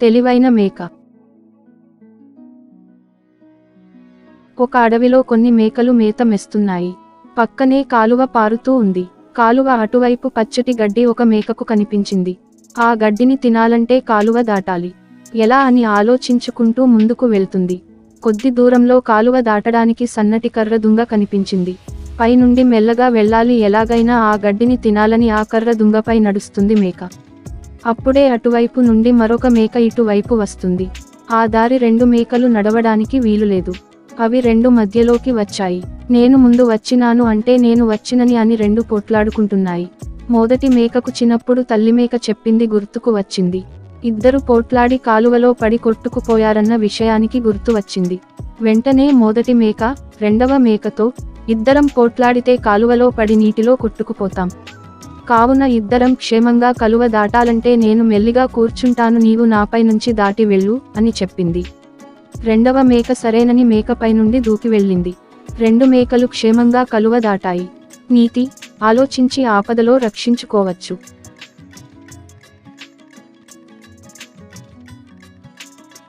తెలివైన మేక. ఒక అడవిలో కొన్ని మేకలు మేత మెస్తున్నాయి. పక్కనే కాలువ పారుతూ ఉంది. కాలువ అటువైపు పచ్చటి గడ్డి ఒక మేకకు కనిపించింది. ఆ గడ్డిని తినాలంటే కాలువ దాటాలి. ఎలా అని ఆలోచించుకుంటూ ముందుకు వెళ్తుంది. కొద్ది దూరంలో కాలువ దాటడానికి సన్నటి కర్ర దుంగ కనిపించింది. పైనుండి మెల్లగా వెళ్ళాలి ఎలాగైనా ఆ గడ్డిని తినాలని ఆ కర్ర దుంగపై నడుస్తుంది మేక. అప్పుడే అటువైపు నుండి మరొక మేక ఇటువైపు వస్తుంది. ఆ దారి రెండు మేకలు నడవడానికి వీలులేదు. అవి రెండు మధ్యలోకి వచ్చాయి. నేను ముందు వచ్చినాను అంటే నేను వచ్చినని అని రెండు పోట్లాడుకుంటున్నాయి. మొదటి మేకకు చిన్నప్పుడు తల్లి మేక చెప్పింది గుర్తుకు వచ్చింది. ఇద్దరు పోట్లాడి కాలువలో పడి కొట్టుకుపోయారన్న విషయానికి గుర్తు వచ్చింది. వెంటనే మొదటి మేక రెండవ మేకతో ఇద్దరం పోట్లాడితే కాలువలో పడి నీటిలో కొట్టుకుపోతాం. కావున ఇద్దరం క్షేమంగా కలువ దాటాలంటే నేను మెల్లిగా కూర్చుంటాను నీవు నాపై నుంచి దాటి వెళ్ళు అని చెప్పింది. రెండవ మేక సరేనని మేకపై నుండి దూకి వెళ్ళింది. రెండు మేకలు క్షేమంగా కలువ దాటాయి. నీతి ఆలోచించి ఆపదలో రక్షించుకోవచ్చు.